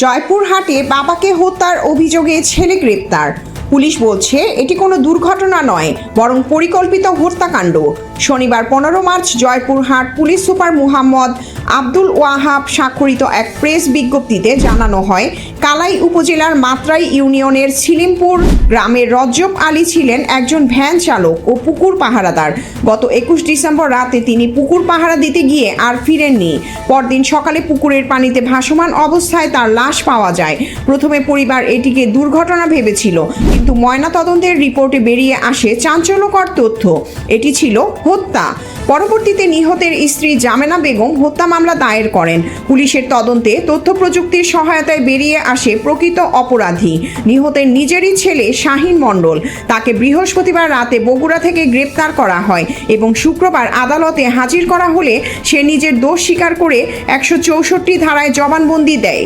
জয়পুরহাটে বাবাকে হত্যার অভিযোগে ছেলে গ্রেপ্তার। পুলিশ বলছে, এটি কোনো দুর্ঘটনা নয়, বরং পরিকল্পিত হত্যাকাণ্ড। শনিবার পনেরো March Joypurhat police super Muhammad Abdul Wahab স্বাক্ষরিত এক প্রেস বিজ্ঞপ্তিতে জানানো হয় কালাই উপজেলার মাত্রাই ইউনিয়নের ছিলিমপুর গ্রামের রজ্জব আলী ছিলেন একজন ভ্যান চালক ও পুকুর পাহারাদার। গত একুশ ডিসেম্বর রাতে তিনি পুকুর পাহারা দিতে গিয়ে আর ফিরেননি। পরদিন সকালে পুকুরের পানিতে ভাসমান অবস্থায় তার লাশ পাওয়া যায়। প্রথমে পরিবার এটিকে দুর্ঘটনা ভেবেছিল, কিন্তু ময়নাতদন্তের রিপোর্টে বেরিয়ে আসে চাঞ্চল্যকর তথ্য। এটি ছিল হত্যা। পরবর্তীতে নিহতের স্ত্রী জামেনা বেগম হত্যা মামলা দায়ের করেন। পুলিশের তদন্তে তথ্য প্রযুক্তির সহায়তায় বেরিয়ে আসে প্রকৃত অপরাধী। নিহতের নিজেরই ছেলে শাহিন মণ্ডল। তাকে বৃহস্পতিবার রাতে বগুড়া থেকে গ্রেপ্তার করা হয় এবং শুক্রবার আদালতে হাজির করা হলে সে নিজের দোষ স্বীকার করে একশো চৌষট্টি ধারায় জবানবন্দি দেয়।